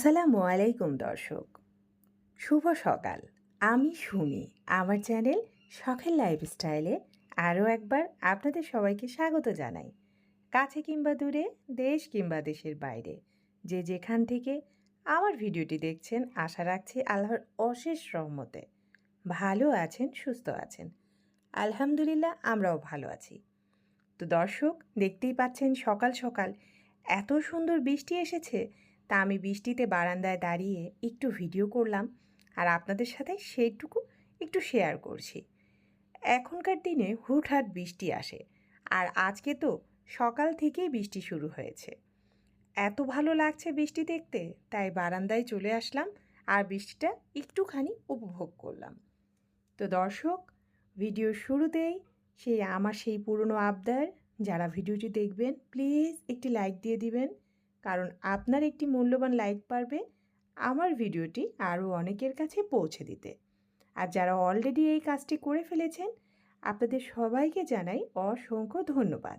আসসালামু আলাইকুম, দর্শক। শুভ সকাল। আমি শুনি আমার চ্যানেল শখের লাইফস্টাইলে আরও একবার আপনাদের সবাইকে স্বাগত জানাই। কাছে কিংবা দূরে, দেশ কিংবা দেশের বাইরে। যে যেখান থেকে আমার ভিডিওটি দেখছেন, আশা রাখছি আল্লাহর অশেষ রহমতে ভালো আছেন, সুস্থ আছেন। আলহামদুলিল্লাহ, আমরাও ভালো আছি। তো দর্শক, দেখতেই পাচ্ছেন সকাল সকাল এত সুন্দর বৃষ্টি এসেছে তা আমি বৃষ্টিতে বারান্দায় দাঁড়িয়ে একটু ভিডিও করলাম আর আপনাদের সাথে সেইটুকু একটু শেয়ার করছি। এখনকার দিনে হুটহাট বৃষ্টি আসে আর আজকে তো সকাল থেকেই বৃষ্টি শুরু হয়েছে। এত ভালো লাগছে বৃষ্টি দেখতে, তাই বারান্দায় চলে আসলাম আর বৃষ্টিটা একটুখানি উপভোগ করলাম। তো দর্শক ভিডিওর শুরুতেই সেই আমার সেই পুরনো আবদার, যারা ভিডিওটি দেখবেন প্লিজ একটি লাইক দিয়ে দিবেন। কারণ আপনার একটি মূল্যবান লাইক পারবে আমার ভিডিওটি আরও অনেকের কাছে পৌঁছে দিতে। আর যারা অলরেডি এই কাজটি করে ফেলেছেন, আপনাদের সবাইকে জানাই অসংখ্য ধন্যবাদ।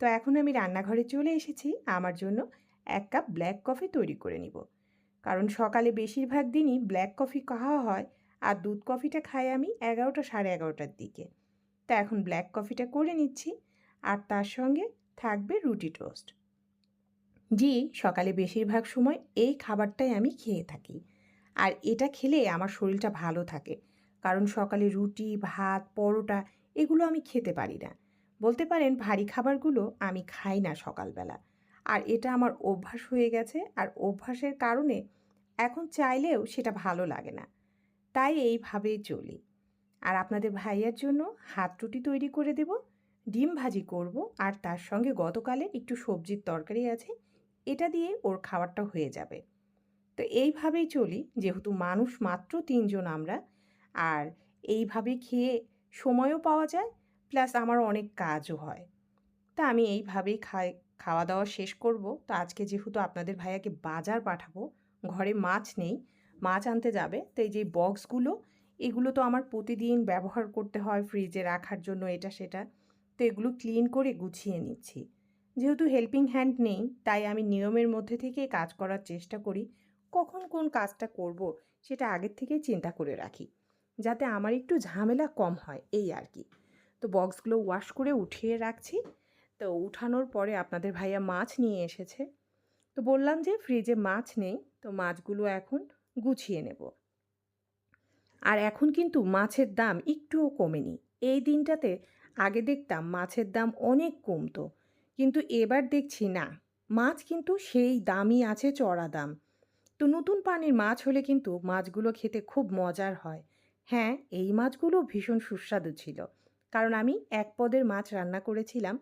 তো এখন আমি রান্নাঘরে চলে এসেছি, আমার জন্য এক কাপ ব্ল্যাক কফি তৈরি করে নিব। কারণ সকালে বেশিরভাগ দিনই ব্ল্যাক কফি খাওয়া হয় আর দুধ কফিটা খাই আমি এগারোটা সাড়ে এগারোটার দিকে। তা এখন ব্ল্যাক কফিটা করে নিচ্ছি আর তার সঙ্গে থাকবে রুটি টোস্ট জি, সকালে বেশিরভাগ সময় এই খাবারটাই আমি খেয়ে থাকি। আর এটা খেলে আমার শরীরটা ভালো থাকে। কারণ সকালে রুটি, ভাত, পরোটা এগুলো আমি খেতে পারি না। বলতে পারেন ভারী খাবারগুলো আমি খাই না সকালবেলা। আর এটা আমার অভ্যাস হয়ে গেছে আর অভ্যাসের কারণে এখন চাইলেও সেটা ভালো লাগে না। তাই এইভাবেই চলি। আর আপনাদের ভাইয়ার জন্য হাত রুটি তৈরি করে দেব, ডিম ভাজি করব আর তার সঙ্গে গতকালে একটু সবজির তরকারি আছে এটা দিয়ে ওর খাবারটা হয়ে যাবে। তো এইভাবেই চলি, যেহেতু মানুষ মাত্র তিনজন আমরা, আর এইভাবে খেয়ে সময়ও পাওয়া যায়, প্লাস আমার অনেক কাজও হয়। তা আমি এইভাবেই খাই খাওয়া দাওয়া শেষ করব। তো আজকে যেহেতু আপনাদের ভাইয়াকে বাজার পাঠাবো, ঘরে মাছ নেই, মাছ আনতে যাবে, তো এই যে বক্সগুলো, এগুলো তো আমার প্রতিদিন ব্যবহার করতে হয়, ফ্রিজে রাখার জন্য এটা সেটা, তো এগুলো ক্লিন করে গুছিয়ে নিচ্ছি। যেহেতু হেল্পিং হ্যান্ড নেই, তাই আমি নিয়মের মধ্যে থেকে কাজ করার চেষ্টা করি। কখন কোন কাজটা করব সেটা আগের থেকেই চিন্তা করে রাখি, যাতে আমার একটু ঝামেলা কম হয়, এই আর কি। তো বক্সগুলো ওয়াশ করে উঠিয়ে রাখছি। তো উঠানোর পরে আপনাদের ভাইয়া মাছ নিয়ে এসেছে। তো বললাম যে ফ্রিজে মাছ নেই, তো মাছগুলো এখন গুছিয়ে নেব। আর এখন কিন্তু মাছের দাম একটুও কমেনি। এই দিনটাতে আগে দেখতাম মাছের দাম অনেক কমতো। কিন্তু এবার দেখছি না। মাছ কিন্তু সেই দামই আছে চড়া দাম। তো নতুন পানির মাছ হলে কিন্তু মাছগুলো খেতে খুব মজার হয়। হ্যাঁ এই মাছগুলো ভীষণ সুস্বাদু ছিল। কারণ আমি এক পদের মাছ রান্না করেছিলাম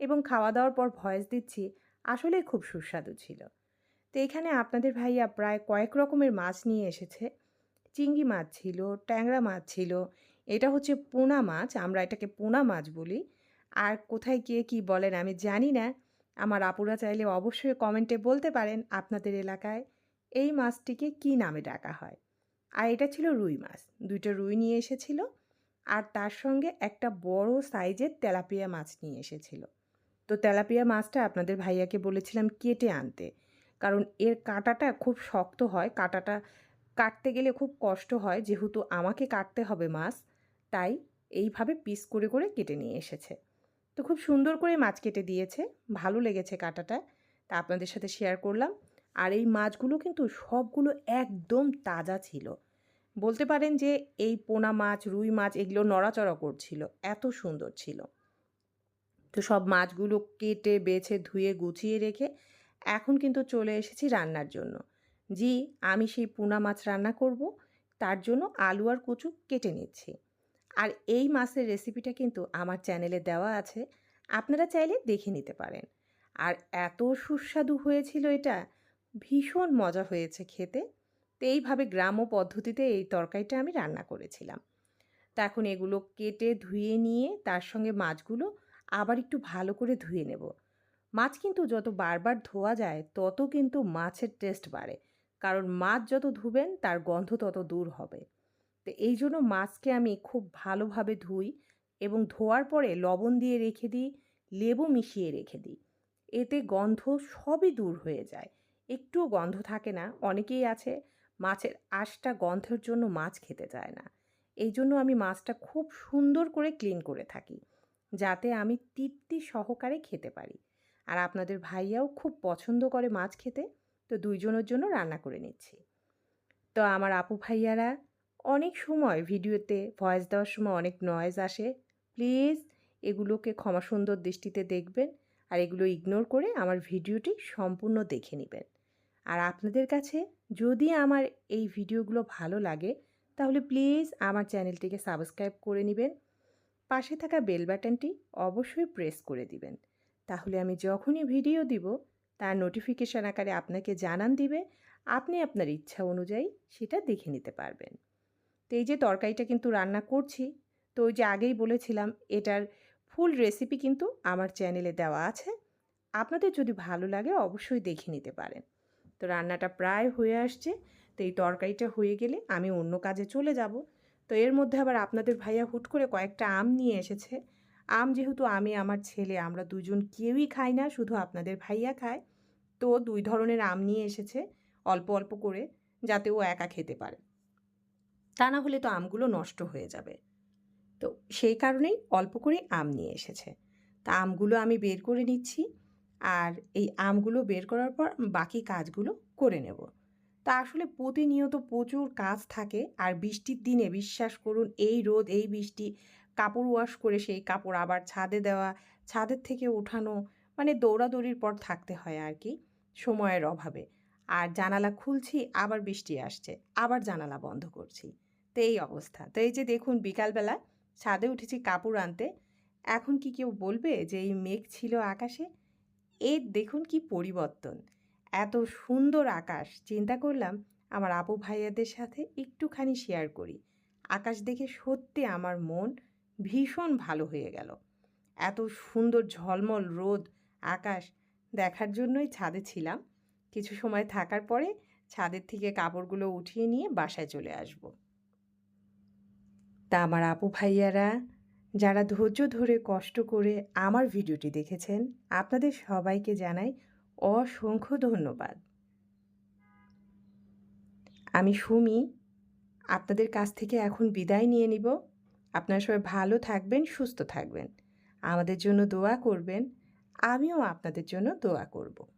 এবং খাওয়া দাওয়ার পর ভয়েস দিচ্ছি, আসলে খুব সুস্বাদু ছিল। তো এখানে আপনাদের ভাইয়া প্রায় কয়েক রকমের মাছ নিয়ে এসেছে। চিংড়ি মাছ ছিল, ট্যাংরা মাছ ছিল, এটা হচ্ছে পোনা মাছ, আমরা এটাকে পোনা মাছ বলি। আর কোথায় কে কি বলেন আমি জানি না। আমার আপুরা চাইলে অবশ্যই কমেন্টে বলতে পারেন আপনাদের এলাকায় এই মাছটিকে কি নামে ডাকা হয়। আর এটা ছিল রুই মাছ, দুইটা রুই নিয়ে এসেছিল আর তার সঙ্গে একটা বড় সাইজের তেলাপিয়া মাছ নিয়ে এসেছিল। তো তেলাপিয়া মাছটা আপনাদের ভাইয়াকে বলেছিলাম কেটে আনতে, কারণ এর কাঁটাটা খুব শক্ত হয়, কাঁটাটা কাটতে গেলে খুব কষ্ট হয়, যেহেতু আমাকে কাটতে হবে মাছ, তাই এইভাবে পিস করে করে কেটে নিয়ে এসেছে। তো খুব সুন্দর করে মাছ কেটে দিয়েছে। ভালো লেগেছে কাটাটা। তা আপনাদের সাথে শেয়ার করলাম। আর এই মাছগুলো কিন্তু সবগুলো একদম তাজা ছিল। বলতে পারেন যে এই পোনা মাছ, রুই মাছ এগুলো নড়াচড়া করছিল। এত সুন্দর ছিল। তো সব মাছগুলো কেটে, বেছে, ধুয়ে, গুছিয়ে রেখে এখন কিন্তু চলে এসেছি রান্নার জন্য। জি, আমি সেই পোনা মাছ রান্না করব। তার জন্য আলু আর কচু কেটে নিচ্ছি। আর এই মাছের রেসিপিটা কিন্তু আমার চ্যানেলে দেওয়া আছে, আপনারা চাইলে দেখে নিতে পারেন। আর এত সুস্বাদু হয়েছিল এটা, ভীষণ মজা হয়েছে খেতে। তো এইভাবে গ্রাম্য পদ্ধতিতে এই তরকারিটা আমি রান্না করেছিলাম। তা এখন এগুলো কেটে ধুয়ে নিয়ে তার সঙ্গে মাছগুলো আবার একটু ভালো করে ধুয়ে নেব। মাছ কিন্তু যত বারবার ধোয়া যায়, তত কিন্তু মাছের টেস্ট বাড়ে। কারণ মাছ যত ধুবেন, তার গন্ধ তত দূর হবে। তো এই জন্য মাছকে আমি খুব ভালোভাবে ধুই এবং ধোয়ার পরে লবণ দিয়ে রেখে দিই, লেবু মিশিয়ে রেখে দিই। এতে গন্ধ সবই দূর হয়ে যায়। একটুও গন্ধ থাকে না, অনেকেই আছে মাছের আঁশটা গন্ধের জন্য মাছ খেতে চায় না। এই জন্য আমি মাছটা খুব সুন্দর করে ক্লিন করে থাকি, যাতে আমি তৃপ্তি সহকারে খেতে পারি। আর আপনাদের ভাইয়াও খুব পছন্দ করে মাছ খেতে, তো দুইজনের জন্য রান্না করে নিচ্ছি। তো আমার আপু ভাইয়ারা অনেক সময় ভিডিওতে ভয়েস দেওয়ার সময় অনেক নয়েজ আসে। প্লিজ এগুলোকে ক্ষমা সুন্দর দৃষ্টিতে দেখবেন আর এগুলো ইগনোর করে আমার ভিডিওটি সম্পূর্ণ দেখে নেবেন। আর আপনাদের কাছে যদি আমার এই ভিডিওগুলো ভালো লাগে, তাহলে প্লিজ আমার চ্যানেলটিকে সাবস্ক্রাইব করে নেবেন। পাশে থাকা বেল বাটনটি অবশ্যই প্রেস করে দিবেন। তাহলে আমি যখনই ভিডিও দিব, তার নোটিফিকেশান আকারে আপনাকে জানান দিবে, আপনি আপনার ইচ্ছা অনুযায়ী সেটা দেখে নিতে পারবেন। তো এই যে তরকারিটা কিন্তু রান্না করছি, তো ওই যে আগেই বলেছিলাম এটার ফুল রেসিপি কিন্তু আমার চ্যানেলে দেওয়া আছে। আপনাদের যদি ভালো লাগে অবশ্যই দেখে নিতে পারেন। তো রান্নাটা প্রায় হয়ে আসছে, তো এই তরকারিটা হয়ে গেলে আমি অন্য কাজে চলে যাব। তো এর মধ্যে আবার আপনাদের ভাইয়া হুট করে কয়েকটা আম নিয়ে এসেছে। আম যেহেতু আমি, আমার ছেলে, আমরা দুজন কেউই খাই না, শুধু আপনাদের ভাইয়া খায়। তো দুই ধরনের আম নিয়ে এসেছে, অল্প অল্প করে, যাতে ও একা খেতে পারে। তা না হলে তো আমগুলো নষ্ট হয়ে যাবে। তো সেই কারণেই অল্প করে আম নিয়ে এসেছে। তা আমগুলো আমি বের করে নিচ্ছি আর এই আমগুলো বের করার পর বাকি কাজগুলো করে নেব। তা আসলে প্রতিনিয়ত প্রচুর কাজ থাকে আর বৃষ্টির দিনে বিশ্বাস করুন, এই রোদ, এই বৃষ্টি, কাপড় ওয়াশ করে সেই কাপড় আবার ছাদে দেওয়া, ছাদের থেকে উঠানো মানে দৌড়াদৌড়ির পর থাকতে হয় আর কি সময়ের অভাবে। আর জানালা খুলছি, আবার বৃষ্টি আসছে, আবার জানালা বন্ধ করছি। তো এই অবস্থা। তো এই যে দেখুন বিকালবেলা ছাদে উঠেছি কাপড় আনতে। এখন কি কেউ বলবে যে এই মেঘ ছিল আকাশে? এর দেখুন কি পরিবর্তন। এত সুন্দর আকাশ। চিন্তা করলাম আমার আপু ভাইয়াদের সাথে একটুখানি শেয়ার করি। আকাশ দেখে সত্যি আমার মন ভীষণ ভালো হয়ে গেল। এত সুন্দর ঝলমল রোদ, আকাশ দেখার জন্যই ছাদে ছিলাম। কিছু সময় থাকার পরে ছাদের থেকে কাপড়গুলো উঠিয়ে নিয়ে বাসায় চলে আসব। তা আমার আপু ভাইয়ারা, যারা ধৈর্য ধরে কষ্ট করে আমার ভিডিওটি দেখেছেন, আপনাদের সবাইকে জানাই অসংখ্য ধন্যবাদ। আমি সুমি, আপনাদের কাছ থেকে এখন বিদায় নিয়ে নিব। আপনারা সবাই ভালো থাকবেন, সুস্থ থাকবেন। আমাদের জন্য দোয়া করবেন। আমিও আপনাদের জন্য দোয়া করব।